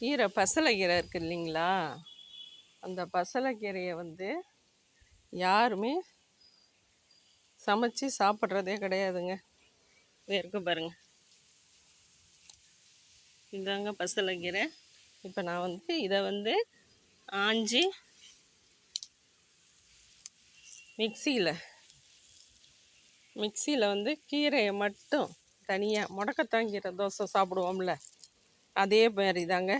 கீரை பசலைக்கீரை இருக்குது இல்லைங்களா? அந்த பசலைக்கீரையை வந்து யாருமே சமைச்சு சாப்பிட்றதே கிடையாதுங்க. இருக்கு பாருங்க. இதாங்க பசலைக்கீரை. இப்போ நான் வந்து இதை வந்து ஆஞ்சி மிக்சியில் மிக்சியில் வந்து கீரையை மட்டும் தனியாக முடக்கத்தான் கீரை தோசை சாப்பிடுவோம்ல. அதே மாதிரி தாங்க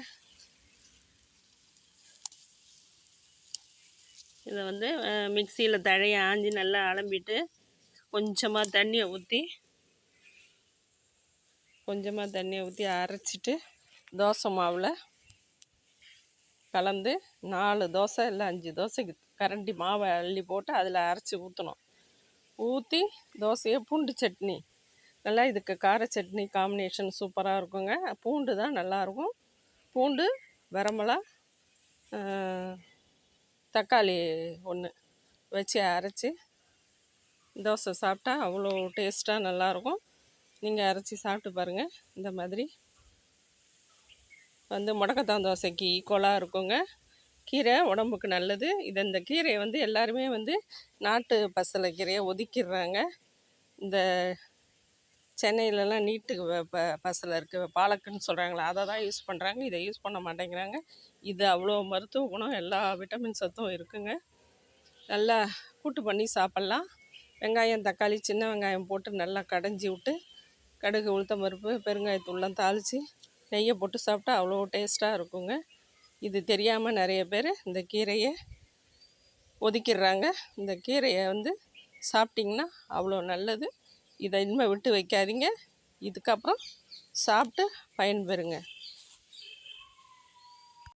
இதை வந்து மிக்சியில் தழையை ஆஞ்சி நல்லா அலம்பிட்டு கொஞ்சமாக தண்ணியை ஊற்றி கொஞ்சமாக தண்ணியை ஊற்றி அரைச்சிட்டு தோசை மாவில் கலந்து நாலு தோசை இல்லை அஞ்சு தோசைக்கு கரண்டி மாவை அள்ளி போட்டு அதில் அரைச்சி ஊற்றணும் ஊற்றி தோசையை பூண்டு சட்னி நல்லா இதுக்கு கார சட்னி காம்பினேஷன் சூப்பராக இருக்குங்க. பூண்டு தான் நல்லாயிருக்கும் பூண்டு வரமிளா தக்காளி ஒன்று வச்சு அரைச்சி தோசை சாப்பிட்டா அவ்வளோ டேஸ்ட்டாக நல்லாயிருக்கும் நீங்கள் அரைச்சி சாப்பிட்டு பாருங்கள் இந்த மாதிரி வந்து முடக்கத்தான் தோசைக்கு ஈக்குவலாக இருக்குங்க. கீரை உடம்புக்கு நல்லது. இது இந்த கீரையை வந்து எல்லாருமே வந்து நாட்டு பசலை கீரையை ஒதுக்கிடுறாங்க. இந்த சென்னையிலலாம் நீட்டுக்கு ப பசலை இருக்குது பாலக்குன்னு சொல்கிறாங்களே அதை தான் யூஸ் பண்ணுறாங்க இதை யூஸ் பண்ண மாட்டேங்கிறாங்க. இது அவ்வளோ மருத்துவ குணம் எல்லா விட்டமின் சத்தும் இருக்குங்க. நல்லா கூட்டு பண்ணி சாப்பிட்லாம். வெங்காயம் தக்காளி சின்ன வெங்காயம் போட்டு நல்லா கடைஞ்சி விட்டு கடுகு உளுத்தம் பருப்பு பெருங்காயத்தூள்லாம் தாளித்து நெய்யை போட்டு சாப்பிட்டா அவ்வளோ டேஸ்ட்டாக இருக்குங்க. இது தெரியாமல் நிறைய பேர் இந்த கீரையை ஒதுக்கிடுறாங்க. இந்த கீரையை வந்து சாப்பிட்டிங்கன்னா அவ்வளோ நல்லது. இதை இனிமேல் விட்டு வைக்காதீங்க. இதுக்கப்புறம் சாப்பிட்டு பயன்பெறுங்க.